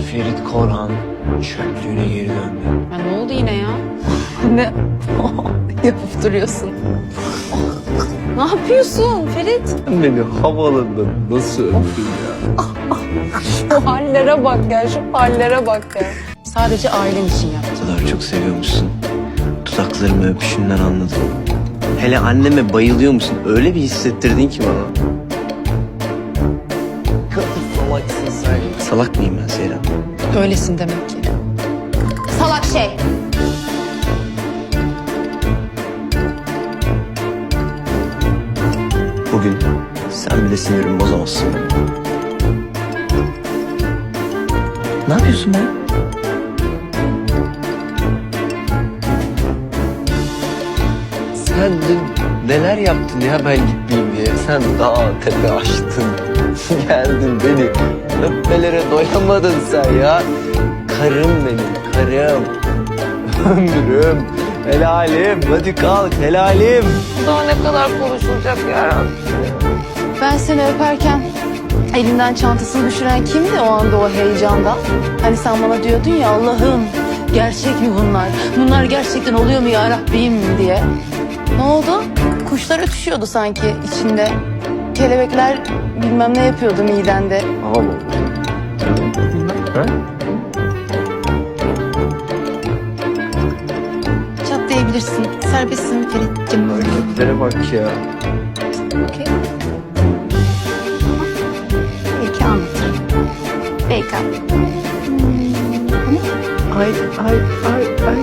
Ferit Korhan çöplüğüne geri döndü. Ya ne oldu yine ya? Ne yapıp duruyorsun? Ne yapıyorsun Ferit? Beni havaalanında nasıl öptün ya? Şu hallere bak ya, şu hallere bak ya. Sadece ailen için yaptım. O kadar çok seviyormuşsun. Dudaklarımı öpüşünden anladım. Hele anneme bayılıyor musun? Öyle bir hissettirdin ki bana. Salak mıyım ben Seyran? Öylesin demek ki. Salak şey. Bugün sen bile sinirimi bozamazsın. Ne yapıyorsun be? Sen dün neler yaptın ya ben gitmeyeyim diye. Sen dağ tepe açtın. Geldin beni öpmelere doyamadın sen ya. Karım benim karım. Ömrüm. Helalim. Hadi kalk helalim. Daha ne kadar konuşulacak ya? Ben seni öperken elinden çantasını düşüren kimdi o anda o heyecandan? Hani sen bana diyordun ya Allah'ım gerçek mi bunlar? Bunlar gerçekten oluyor mu ya Rabbim diye. Ne oldu? Kuşlar ötüşüyordu sanki içinde. Kelebekler bilmem ne yapıyordu midende. Allah Allah. Çatlayabilirsin. Serbestsin Ferit'cim. Hareketlere bak ya. Okey. Belki anlatırım. Belki anlatırım. Ay ay ay ay.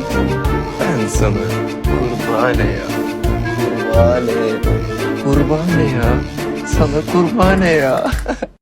Ben sana kurbane ya. Kurbane. Kurbane ya. Sana kurbane ya.